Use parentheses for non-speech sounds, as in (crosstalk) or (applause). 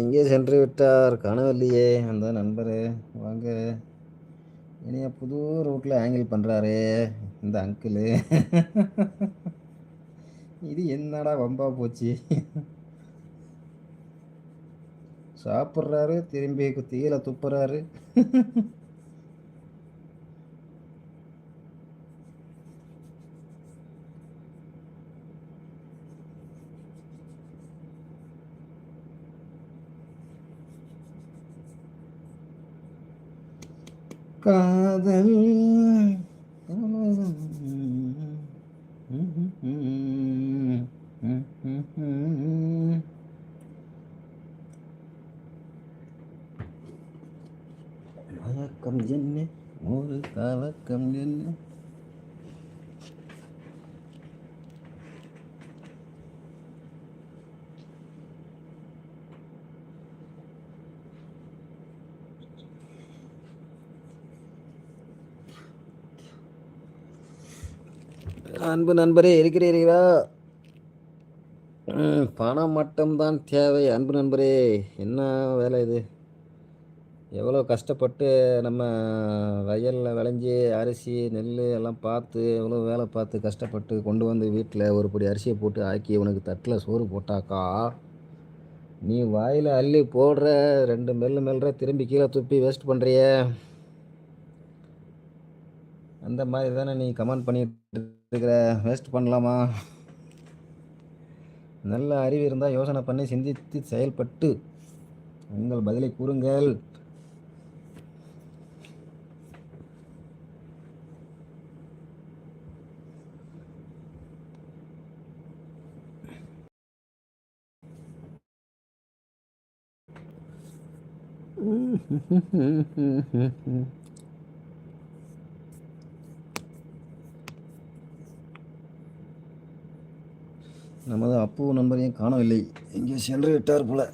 எங்கே சென்று விட்டார் காணவில்லையே? அந்த நண்பர் வாங்க. இனிய புது ரூட்டில் ஆங்கிள் பண்ணுறாரே இந்த அங்கிளு. இது என்னடா வம்பா போச்சு? சாப்பிட்றாரு திரும்பி தீயில துப்புறாரு. காதல். மயக்கம் என்ன ஒரு கலக்கம் என்ன அன்பு நண்பரே இருக்கிறீர்களா பணம் மட்டும்தான் தேவை அன்பு நண்பரே. என்ன வேலை இது? எவ்வளோ கஷ்டப்பட்டு நம்ம வயலில் விளைஞ்சி அரிசி நெல் எல்லாம் பார்த்து எவ்வளோ வேலை பார்த்து கஷ்டப்பட்டு கொண்டு வந்து வீட்டில் ஒரு பொடி அரிசியை போட்டு ஆக்கி உனக்கு தட்டில் சோறு போட்டாக்கா நீ வாயில் அள்ளி போடுற ரெண்டு மெல்லு மெல்ற திரும்பி கீழே துப்பி வேஸ்ட் பண்ணுறிய அந்த மாதிரி தானே நீ கமெண்ட் பண்ணிட்டு இருக்கிற வேஸ்ட் பண்ணலாமா? நல்ல அறிவு இருந்தால் யோசனை பண்ணி சிந்தித்து செயல்பட்டு உங்கள் பதிலை கூறுங்கள். (laughs) நமது அப்பு நண்பரையும் காணவில்லை. எங்கே சென்று விட்டார் போல.